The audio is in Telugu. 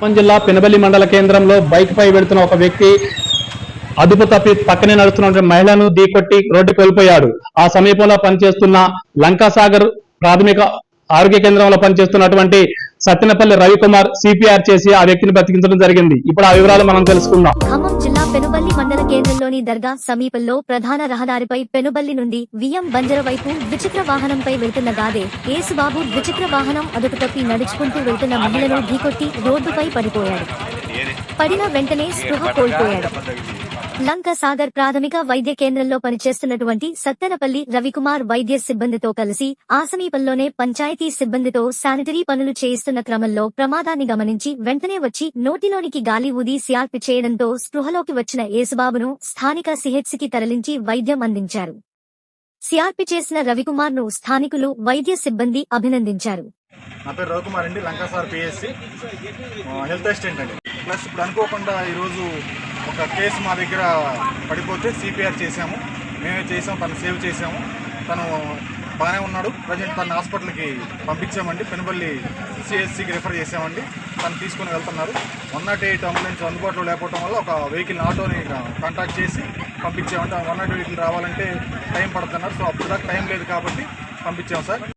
ఖమ్మం జిల్లా పెనబల్లి మండల కేంద్రంలో బైక్ పై వెళుతున్న ఒక వ్యక్తి అదుపు తప్పి పక్కనే నడుస్తున్న మహిళను దీకొట్టి రోడ్డుకు వెళ్ళిపోయాడు. ఆ సమీపంలో పనిచేస్తున్న లంకాసాగర్ ప్రాథమిక ఆరోగ్య కేంద్రంలో పనిచేస్తున్నటువంటి సత్యనపల్లి రవికుమార్ సిపిఆర్ చేసి ఆ వ్యక్తిని బతికించడం జరిగింది. ఇప్పుడు ఆ వివరాలు మనం తెలుసుకుందాం. మండల కేంద్రంలోని దర్గా సమీపంలో ప్రధాన రహదారిపై పెనుబల్లి నుండి విఎం బంజర వైపు ద్విచక్ర వాహనంపై వెళ్తున్న గాదే ఏసుబాబు ద్విచక్ర వాహనం అదుపు తప్పి నడుచుకుంటూ వెళ్తున్న మహిళను ఢీకొట్టి రోడ్డుపై పడిపోయాడు. పడిన వెంటనే స్పృహ కోల్పోయాడు. లంక సాగర్ ప్రాథమిక వైద్య కేంద్రంలో పనిచేస్తున్నటువంటి సత్తెనపల్లి రవికుమార్ వైద్య సిబ్బందితో కలిసి ఆ సమీపంలోనే పంచాయతీ సిబ్బందితో శానిటరీ పనులు చేయిస్తున్న క్రమంలో ప్రమాదాన్ని గమనించి వెంటనే వచ్చి నోటిలోనికి గాలి ఊది సిఆర్పి చేయడంతో స్పృహలోకి వచ్చిన యేసుబాబును స్థానిక సిహెచ్సికి తరలించి వైద్యం అందించారు. సిఆర్పి చేసిన రవికుమార్ను స్థానికులు వైద్య సిబ్బంది అభినందించారు. నా పేరు రవికుమార్ అండి లంకాసార్ పిఎస్సి. హెల్త్ అసిస్టెంట్ అండి. ప్లస్ ఇప్పుడు అనుకోకుండా ఈరోజు ఒక కేసు మా దగ్గర పడిపోతే సిపిఆర్ చేశాము. మేమే చేసాము తను సేవ్ చేసాము తను బాగానే ఉన్నాడు. ప్రజెంట్ తన హాస్పిటల్కి పంపించామండి. పెనుబల్లి సిఎస్సికి రిఫర్ చేసామండి తను తీసుకొని వెళ్తున్నారు. వన్ నాట్ ఎయిట్ అంబులెన్స్ అందుబాటులో లేకపోవడం వల్ల ఒక వెహికల్ ఆటోని కాంటాక్ట్ చేసి పంపించామంటే వన్ నాట్ ఎయిట్ రావాలంటే టైం పడుతున్నారు. సో అప్పుడు దాకా టైం లేదు కాబట్టి పంపించాము సార్.